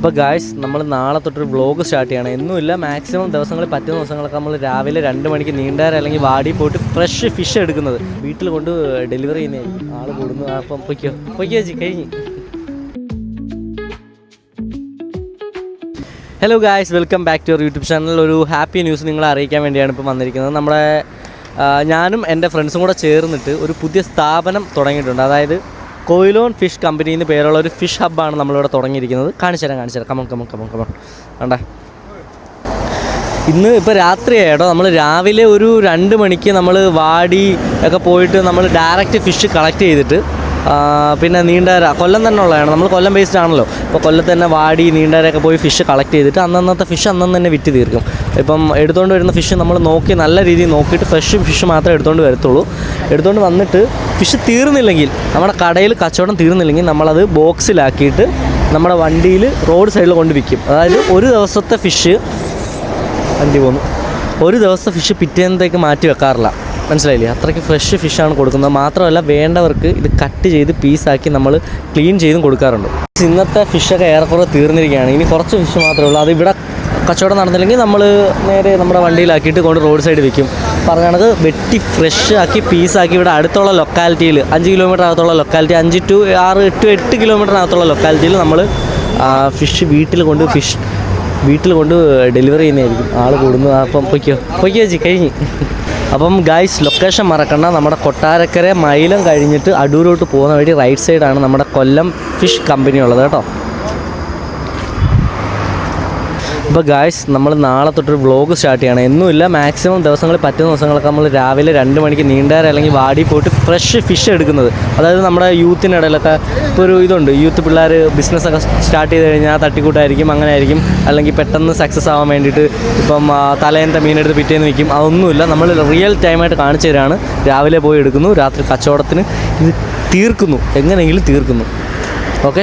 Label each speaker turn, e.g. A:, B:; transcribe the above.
A: ഇപ്പോൾ ഗായ്സ് നമ്മൾ നാളെ തൊട്ടൊരു വ്ളോഗ് സ്റ്റാർട്ട് ചെയ്യണം. എന്നുമില്ല മാക്സിമം ദിവസങ്ങളിൽ പറ്റുന്ന ദിവസങ്ങളൊക്കെ നമ്മൾ രാവിലെ രണ്ട് മണിക്ക് നീണ്ടാറ് അല്ലെങ്കിൽ വാടി പോയിട്ട് ഫ്രഷ് ഫിഷ് എടുക്കുന്നത്. വീട്ടിൽ കൊണ്ട് ഡെലിവറി ചെയ്യുന്നേ ആൾ കൂടുന്നു. അപ്പം പൊയ്ക്കോ. പൊയ്ക്കോ ചേച്ചി കഴിഞ്ഞ്. Hello guys welcome back to your YouTube channel ഒരു ഹാപ്പി ന്യൂസ് നിങ്ങളെ അറിയിക്കാൻ വേണ്ടിയാണ് ഇപ്പോൾ വന്നിരിക്കുന്നത്. നമ്മുടെ ഞാനും എന്റെ ഫ്രണ്ട്സും കൂടെ ചേർന്നിട്ട് ഒരു പുതിയ സ്ഥാപനം തുടങ്ങിയിട്ടുണ്ട്. അതായത് കൊയിലോൺ ഫിഷ് കമ്പനി എന്ന് പേരുള്ള ഒരു ഫിഷ് ഹബ്ബാണ് നമ്മളിവിടെ തുടങ്ങിയിരിക്കുന്നത്. കാണിച്ചു തരാം കാണിച്ചു തരാം. കമൺ കമൺ കമൺ കമൺ ഇന്ന് ഇപ്പോൾ രാത്രിയായിട്ടോ. നമ്മൾ രാവിലെ ഒരു രണ്ട് മണിക്ക് നമ്മൾ വാടി ഒക്കെ പോയിട്ട് നമ്മൾ ഡയറക്റ്റ് ഫിഷ് കളക്ട് ചെയ്തിട്ട് പിന്നെ നീണ്ടര കൊല്ലം തന്നെ ഉള്ളതാണ്. നമ്മൾ കൊല്ലം ബേസ്ഡ് ആണല്ലോ. ഇപ്പോൾ കൊല്ലത്ത് തന്നെ വാടി നീണ്ടരയൊക്കെ പോയി ഫിഷ് കളക്ട് ചെയ്തിട്ട് അന്നന്നത്തെ ഫിഷ് അന്നന്ന് തന്നെ വിറ്റ് തീർക്കും. ഇപ്പം എടുത്തുകൊണ്ട് വരുന്ന ഫിഷ് നമ്മൾ നോക്കി നല്ല രീതിയിൽ നോക്കിയിട്ട് ഫ്രഷ് ഫിഷ് മാത്രമേ എടുത്തുകൊണ്ട് വരത്തുള്ളൂ. എടുത്തുകൊണ്ട് വന്നിട്ട് ഫിഷ് തീർന്നില്ലെങ്കിൽ നമ്മുടെ കടയിൽ കച്ചവടം തീർന്നില്ലെങ്കിൽ നമ്മളത് ബോക്സിലാക്കിയിട്ട് നമ്മുടെ വണ്ടിയിൽ റോഡ് സൈഡിൽ കൊണ്ട് വിൽക്കും. അതായത് ഒരു ദിവസത്തെ ഫിഷ് വണ്ടി പോന്നു. ഒരു ദിവസത്തെ ഫിഷ് പിറ്റേന്നത്തേക്ക് മാറ്റി വെക്കാറില്ല. മനസ്സിലായില്ലേ? അത്രയ്ക്ക് ഫ്രഷ് ഫിഷാണ് കൊടുക്കുന്നത്. മാത്രമല്ല വേണ്ടവർക്ക് ഇത് കട്ട് ചെയ്ത് പീസാക്കി നമ്മൾ ക്ലീൻ ചെയ്തും കൊടുക്കാറുണ്ട്. ഇന്നത്തെ ഫിഷൊക്കെ ഏറെക്കുറെ തീർന്നിരിക്കുകയാണ്. ഇനി കുറച്ച് ഫിഷ് മാത്രമേ ഉള്ളൂ. അത് ഇവിടെ കച്ചവടം നടന്നില്ലെങ്കിൽ നമ്മൾ നേരെ നമ്മുടെ വണ്ടിയിലാക്കിയിട്ട് കൊണ്ട് റോഡ് സൈഡ് വിൽക്കും പറഞ്ഞത് വെട്ടി ഫ്രഷ് ആക്കി പീസാക്കി ഇവിടെ അടുത്തുള്ള ലൊക്കാലിറ്റിയിൽ അഞ്ച് കിലോമീറ്റർ അകത്തുള്ള ലൊക്കാലിറ്റി അഞ്ച് ടു ആറ് എട്ട് എട്ട് കിലോമീറ്ററിനകത്തുള്ള ലൊക്കാലിറ്റിയിൽ നമ്മൾ ഫിഷ് വീട്ടിൽ കൊണ്ട് ഫിഷ് വീട്ടിൽ കൊണ്ട് ഡെലിവറി ചെയ്യുന്നതായിരിക്കും. ആൾ കൂടുന്നു അപ്പം പൊയ്ക്കോ. പൊയ്ക്കോ ചേച്ചി കഴിഞ്ഞ്. അപ്പം ഗായ്സ് ലൊക്കേഷൻ മറക്കണ്ട. നമ്മുടെ കൊട്ടാരക്കര മൈലം കഴിഞ്ഞിട്ട് അടൂരോട്ട് പോകുന്ന വഴി റൈറ്റ് സൈഡാണ് നമ്മുടെ കൊല്ലം ഫിഷ് കമ്പനി ഉള്ളത് കേട്ടോ. ഇപ്പോൾ ഗായ്സ് നമ്മൾ നാളെ തൊട്ടൊരു വ്ളോഗ് സ്റ്റാർട്ട് ചെയ്യണം. എന്നുമില്ല മാക്സിമം ദിവസങ്ങളിൽ പറ്റുന്ന ദിവസങ്ങളൊക്കെ നമ്മൾ രാവിലെ രണ്ട് മണിക്ക് നീണ്ടാറ് അല്ലെങ്കിൽ വാടി പോയിട്ട് ഫ്രഷ് ഫിഷ് എടുക്കുന്നത്. അതായത് നമ്മുടെ യൂത്തിനിടയിലൊക്കെ ഇപ്പോൾ ഒരു ഇതുണ്ട്. യൂത്ത് പിള്ളേർ ബിസിനസ്സൊക്കെ സ്റ്റാർട്ട് ചെയ്ത് കഴിഞ്ഞാൽ തട്ടിക്കൂട്ടായിരിക്കും അങ്ങനെ ആയിരിക്കും അല്ലെങ്കിൽ പെട്ടെന്ന് സക്സസ് ആവാൻ വേണ്ടിയിട്ട് ഇപ്പം തലേന്റെ മീനെടുത്ത് പിറ്റേന്ന് വിൽക്കും. അതൊന്നുമില്ല. നമ്മൾ റിയൽ ടൈമായിട്ട് കാണിച്ചു തരാണ്. രാവിലെ പോയി എടുക്കുന്നു. രാത്രി കച്ചവടത്തിന് ഇത് തീർക്കുന്നു. എങ്ങനെയെങ്കിലും തീർക്കുന്നു. ഓക്കെ